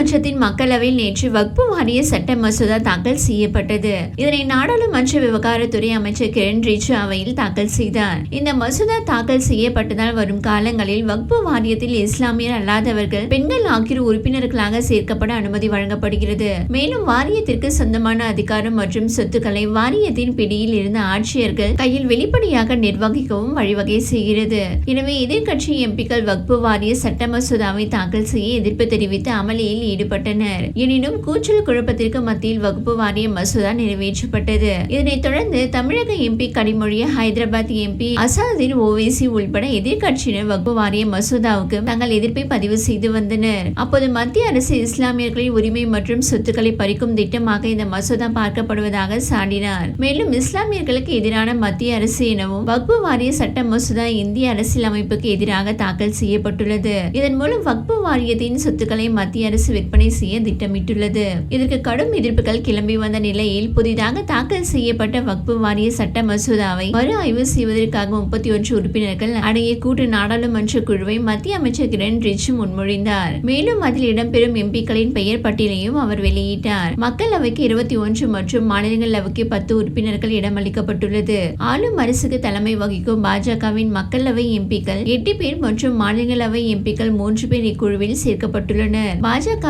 நாடாளுமன்றத்தின் மக்களவையில் நேற்று வக்பு வாரிய சட்ட மசோதா தாக்கல் செய்யப்பட்டது. இதனை நாடாளுமன்ற விவகாரத்துறை அமைச்சர் கிரண் ரிஜிஜு அவையில் தாக்கல் செய்தார். இந்த மசோதா தாக்கல் செய்யப்பட்டதால் வரும் காலங்களில் வக்பு வாரியத்தில் இஸ்லாமியர் அல்லாதவர்கள் பெண்கள் ஆகியோர் உறுப்பினர்களாக சேர்க்கப்பட அனுமதி வழங்கப்படுகிறது. மேலும் வாரியத்திற்கு சொந்தமான அதிகாரம் மற்றும் சொத்துக்களை வாரியத்தின் பிடியில் இருந்த ஆட்சியர்கள் கையில் வெளிப்படையாக நிர்வகிக்கவும் வழிவகை செய்கிறது. எனவே எதிர்க்கட்சி எம்பிக்கள் வக்பு வாரிய சட்ட மசோதாவை தாக்கல் செய்ய எதிர்ப்பு தெரிவித்து அமளியில் ஈடுபட்டனர். எனினும் கூச்சல் குழப்பத்திற்கு மத்தியில் வகுப்பு வாரிய மசோதா நிறைவேற்றப்பட்டது. இதனைத் தொடர்ந்து தமிழக எம்பி கனிமொழி ஹைதராபாத் எம்பி அசாதின் ஓவைசி உள்பட எதிர்கட்சியினர் வகுப்பு வாரிய மசோதாவுக்கு தங்கள் எதிர்ப்பை பதிவு செய்து வந்தனர். அப்போது மத்திய அரசு இஸ்லாமியர்களின் உரிமை மற்றும் சொத்துக்களை பறிக்கும் திட்டமாக இந்த மசோதா பார்க்கப்படுவதாக சாடினார் மேலும் இஸ்லாமியர்களுக்கு எதிரான மத்திய அரசு எனவும் வக்பு வாரிய சட்ட மசோதா இந்திய அரசியலமைப்புக்கு எதிராக தாக்கல் செய்யப்பட்டுள்ளது. இதன் மூலம் வக்பு வாரியத்தின் சொத்துக்களை மத்திய அரசு விற்பனை செய்ய திட்டமிட்டுள்ளது. இதற்கு கடும் எதிர்ப்புகள் கிளம்பி வந்த நிலையில் புதிதாக தாக்கல் செய்யப்பட்ட வக்பு வாரிய சட்ட மசோதாவை மறு ஆய்வு செய்வதற்காக முப்பத்தி ஒன்று உறுப்பினர்கள் அடங்கிய கூட்டு நாடாளுமன்ற குழுவை மத்திய அமைச்சர் கிரண் ரிஜிஜு முன்மொழிந்தார். மேலும் அதில் இடம்பெறும் எம்பிக்களின் பெயர் பட்டியலையும் அவர் வெளியிட்டார். மக்களவைக்கு இருபத்தி ஒன்று மற்றும் மாநிலங்களவைக்கு பத்து உறுப்பினர்கள் இடமளிக்கப்பட்டுள்ளது. ஆளும் அரசுக்கு தலைமை வகிக்கும் பாஜகவின் மக்களவை எம்பிக்கள் எட்டு பேர் மற்றும் மாநிலங்களவை எம்பிக்கள் மூன்று பேர் இக்குழுவில் சேர்க்கப்பட்டுள்ளனர்.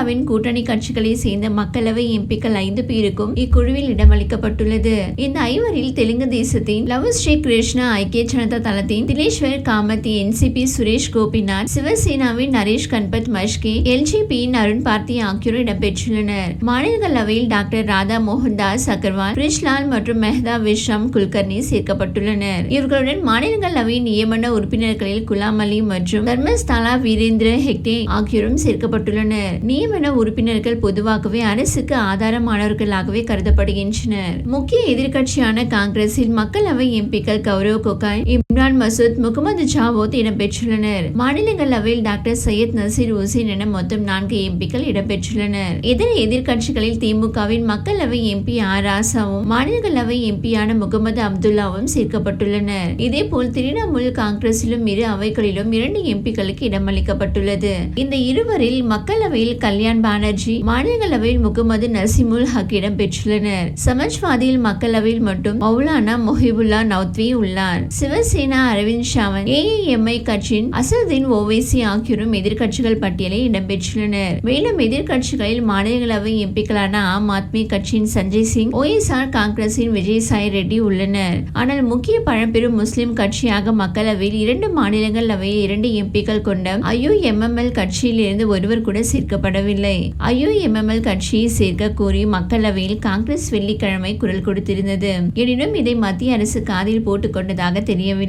திமுகவின் கூட்டணி கட்சிகளை சேர்ந்த மக்களவை எம்பிக்கள் ஐந்து பேருக்கும் இக்குழுவில் இடமளிக்கப்பட்டுள்ளது இந்த ஐவரில் தெலுங்கு தேசத்தின் லவ் ஸ்ரீ கிருஷ்ணா ஐக்கிய ஜனதா தளத்தின் திலேஸ்வர் காமத்தி என்சிபி சுரேஷ் கோபிநாத் சிவசேனாவின் நரேஷ் கன்பத் மஷ்கே எல்ஜிபியின் அருண் பார்த்தி ஆகியோர் இடம்பெற்றுள்ளனர். மாநிலங்களவையில் டாக்டர் ராதா மோகன்தாஸ் அகர்வால் கிருஷ்லால் மற்றும் மெஹதா விஸ்ராம் குல்கர்னி சேர்க்கப்பட்டுள்ளனர். இவர்களுடன் மாநிலங்களவையின் நியமன உறுப்பினர்களில் குலாம் அலி மற்றும் தர்மஸ்தாலா வீரேந்திர ஹெக்டே ஆகியோரும் சேர்க்கப்பட்டுள்ளனர். நியமன உறுப்பினர்கள் பொதுவாகவே அரசுக்கு ஆதாரமானவர்களாகவே கருதப்படுகின்றனர். முக்கிய எதிர்க்கட்சியான காங்கிரஸில் மக்களவை எம்பிக்கள் கௌரவ் கோகாய் இம்ரான் மசூத் முகமது ஜாவோத் இடம்பெற்றுள்ளனர் மாநிலங்களவையில் டாக்டர் சையத் நசீர் ஹுசேன் என மொத்தம் நான்கு எம்பிக்கள் இடம்பெற்றுள்ளனர். இதர எதிர்கட்சிகளில் திமுகவின் மக்களவை எம்பி ஆர் ராசாவும் மாநிலங்களவை எம்பியான முகமது அப்துல்லாவும் சேர்க்கப்பட்டுள்ளனர். இதேபோல் திரிணாமுல் காங்கிரசிலும் இரு அவைகளிலும் இரண்டு எம்பிக்களுக்கு இடமளிக்கப்பட்டுள்ளது. இந்த இருவரில் மக்களவையில் கல்யாண் பானர்ஜி மாநிலங்களவையில் முகமது நசிமுல் ஹக் இடம்பெற்றுள்ளனர். சமாஜ்வாதியில் மக்களவையில் மட்டும் மௌலானா மொஹிபுல்லா நௌத்வி உள்ளார். சிவசேனா அரவிந்த் சாவந்த் ஏஐஎம்ஐ கட்சியின் அசதுதீன் ஓவைசி ஆகியோரும் எதிர்க்கட்சிகள் பட்டியலில் இடம்பெற்றுள்ளனர். மேலும் எதிர்க்கட்சிகளில் மாநிலங்களவை எம்பிக்களான ஆம் ஆத்மி கட்சியின் சஞ்சய் சிங் ஒய்எஸ்ஆர் காங்கிரசின் விஜய் சாய் ரெட்டி உள்ளனர். ஆனால் முக்கிய பழம்பெரும் முஸ்லிம் கட்சியாக மக்களவையில் இரண்டு மாநிலங்களவை இரண்டு எம்பிக்கள் கொண்ட ஐயுஎம்எம்எல் கட்சியில் இருந்து ஒருவர் கூட சேர்க்கப்படவில்லை. ஐயுஎம்எம்எல் கட்சியை சேர்க்க கோரி மக்களவையில் காங்கிரஸ் வெள்ளிக்கிழமை குரல் கொடுத்திருந்தது. எனினும் இதை மத்திய அரசு காதில் போட்டுக் கொண்டதாக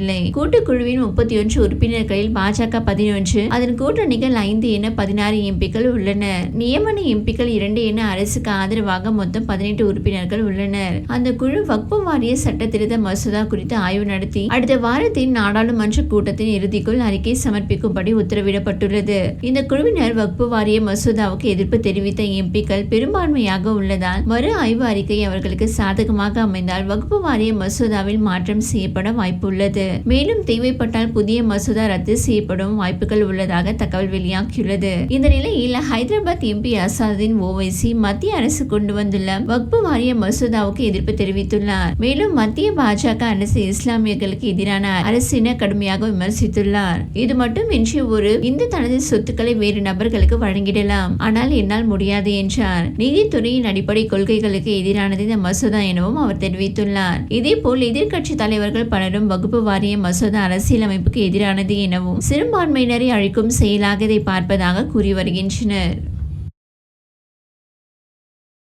இல்லை. கூட்டுக்குழுவின் முப்பத்தி ஒன்று உறுப்பினர்களில் பாஜக பதினொன்று அதன் கூட்டணிகள் ஐந்து என பதினாறு எம்பிக்கள் உள்ளனர் நியமன எம்பிக்கள் இரண்டு என அரசுக்கு ஆதரவாக மொத்தம் பதினெட்டு உறுப்பினர்கள் உள்ளனர். அந்த குழு வக்பு வாரிய சட்ட திருத்த மசோதா குறித்து ஆய்வு நடத்தி அடுத்த வாரத்தின் நாடாளுமன்ற கூட்டத்தின் இறுதிக்குள் அறிக்கை சமர்ப்பிக்கும்படி உத்தரவிடப்பட்டுள்ளது. இந்த குழுவினர் வக்பு வாரிய மசோதாவுக்கு எதிர்ப்பு தெரிவித்த எம்பிக்கள் பெரும்பான்மையாக உள்ளதால் மறு ஆய்வு அறிக்கை அவர்களுக்கு சாதகமாக அமைந்தால் வகுப்பு வாரிய மசோதாவில் மாற்றம் செய்யப்பட வாய்ப்புள்ளது. மேலும் தேவைப்பட்டால் புதிய மசோதா ரத்து செய்யப்படும் வாய்ப்புகள் உள்ளதாக தகவல் வெளியாகியுள்ளது. இந்த நிலையில் ஹைதராபாத் எம்பி அசாதின் ஓவைசி மத்திய அரசு கொண்டு வந்துள்ள வக்பு வாரிய மசோதாவுக்கு எதிர்ப்பு தெரிவித்துள்ளார். மேலும் மத்திய பாஜக அரசு இஸ்லாமியர்களுக்கு எதிரான அரசு கடுமையாக விமர்சித்துள்ளார். இது மட்டுமின்றி ஒரு இந்து தனது சொத்துக்களை வேறு நபர்களுக்கு வழங்கிடலாம். ஆனால் என்னால் முடியாது என்றார். நீதித்துறையின் அடிப்படை கொள்கைகளுக்கு எதிரானது இந்த மசோதா எனவும் அவர் தெரிவித்துள்ளார். இதேபோல் எதிர்க்கட்சி தலைவர்கள் பலரும் வகுப்பு வாரிய மசோதா அரசியலமைப்புக்கு எதிரானது எனவும் சிறுபான்மையினரை அழிக்கும் செயலாக இதை பார்ப்பதாக கூறி வருகின்றனர்.